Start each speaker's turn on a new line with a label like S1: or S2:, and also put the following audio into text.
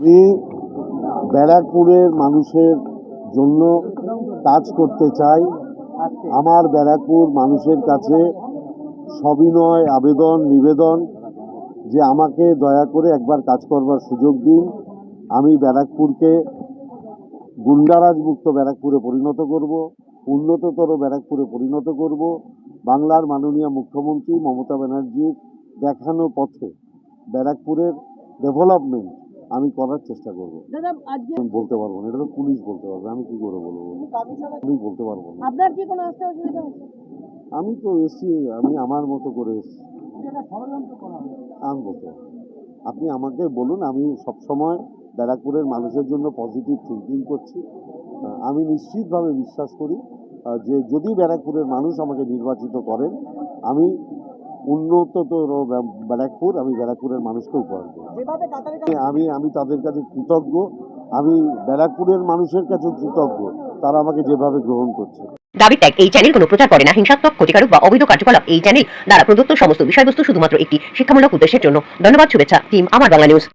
S1: আমি ব্যারাকপুরের মানুষের জন্য কাজ করতে চাই। আমার ব্যারাকপুর মানুষের কাছে সবিনয় আবেদন, নিবেদন যে আমাকে দয়া করে একবার কাজ করবার সুযোগ দিন। আমি ব্যারাকপুরকে গুন্ডারাজমুক্ত ব্যারাকপুরে পরিণত করব, উন্নততর ব্যারাকপুরে পরিণত করব। বাংলার মাননীয় মুখ্যমন্ত্রী মমতা ব্যানার্জির দেখানো পথে ব্যারাকপুরের ডেভেলপমেন্ট আমি করার চেষ্টা করব।
S2: আজকে
S1: বলতে পারব না এটা তো পুলিশ বলতে পারবে আমি কি করে বলব? আমি বলতে পারব না।
S2: আপনার কি কোনো আসতে অসুবিধা
S1: আমি তো এসছি আমি আমার মতো করে এসছি। আমি বলতে আপনি আমাকে বলুন আমি সবসময় ব্যারাকপুরের মানুষের জন্য পজিটিভ থিঙ্কিং করছি। আমি নিশ্চিতভাবে বিশ্বাস করি যে যদি ব্যারাকপুরের মানুষ আমাকে নির্বাচিত করেন আমি উন্নততর ব্যা- ব্যারাকপুর আমি ব্যারাকপুরের মানুষকে উপহার দেব। আমি আমি তাদের কাছে কৃতজ্ঞ। আমি ব্যারাকপুরের মানুষের কাছে কৃতজ্ঞ। তারা আমাকে যেভাবে গ্রহণ করছে।
S3: দাবি ত্যাগ এই চ্যানেল কোনো প্রচার করে না। হিংসাত্মক ক্ষতিকারক বা অবৈধ কার্যকলাপ এই চ্যানেল দ্বারা প্রদত্ত সমস্ত বিষয়বস্তু শুধুমাত্র একটি শিক্ষামূলক উদ্দেশ্যের জন্য। ধন্যবাদ শুভেচ্ছা টিম আমার বাংলা নিউজ